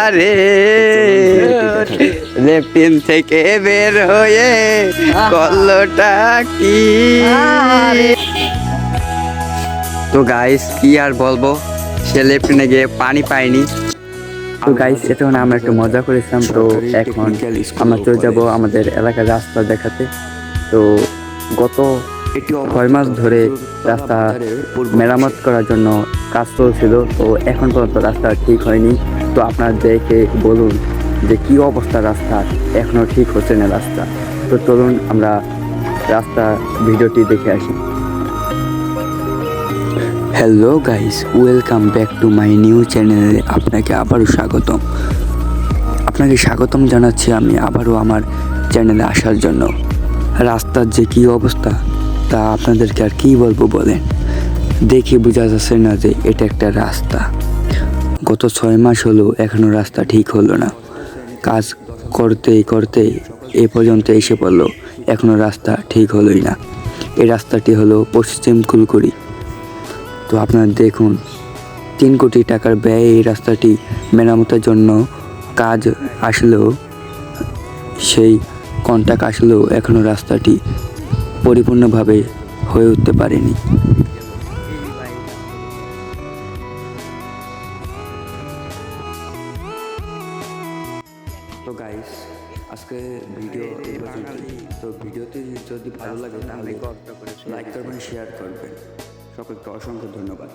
আরে লেফটিন থেকে বের হয়ে কল্লোটা কি? তো গাইস কি আর বলব? সে লেফটিনে গিয়ে পানি পায়নি। তো গাইস এখন আমরা একটু মজা করেছিলাম। তো এখন আমরা চলে যাব আমাদের এলাকার রাস্তা দেখাতে। তো গত ছয় মাস ধরে রাস্তা মেরামত করার জন্য কাজ চলছিল তো এখন পর্যন্ত রাস্তা ঠিক হয়নি। তো আপনারা দেখে বলুন যে কি অবস্থা রাস্তা, এখনও ঠিক হচ্ছে না রাস্তা। তো চলুন আমরা রাস্তা ভিডিওটি দেখে আসি। Hello guys welcome back to my new চ্যানেলে আপনাকে আবারও স্বাগতম। আপনাকে স্বাগতম জানাচ্ছি আমি আবারও আমার চ্যানেলে আসার জন্য। রাস্তার যে কী অবস্থা তা আপনাদেরকে আর কী বলব বলেন দেখে বোঝা যাচ্ছে না যে এটা একটা রাস্তা। গত ছয় মাস হলো এখনও রাস্তা ঠিক হলো না। কাজ করতে করতে এ পর্যন্ত এসে পড়ল এখনও রাস্তা ঠিক হলোই না। এই রাস্তাটি হলো পশ্চিম কুলকুড়ি। তো আপনারা দেখুন, তিন কোটি টাকার ব্যয়ে এই রাস্তাটি মেরামতের জন্য কাজ আসলেও, সেই কন্ট্যাক্ট আসলেও এখনও রাস্তাটি পরিপূর্ণভাবে হয়ে উঠতে পারেনি। তো গাইস আজকে ভিডিও তো ভিডিওতে যদি ভালো লাগে তাহলে লাইক করবেন শেয়ার করবেন। সকলকে অসংখ্য ধন্যবাদ।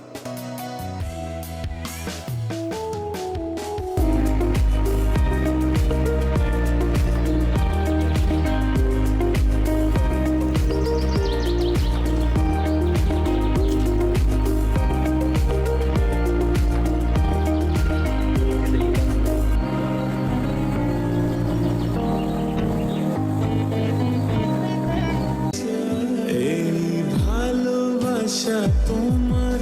tomar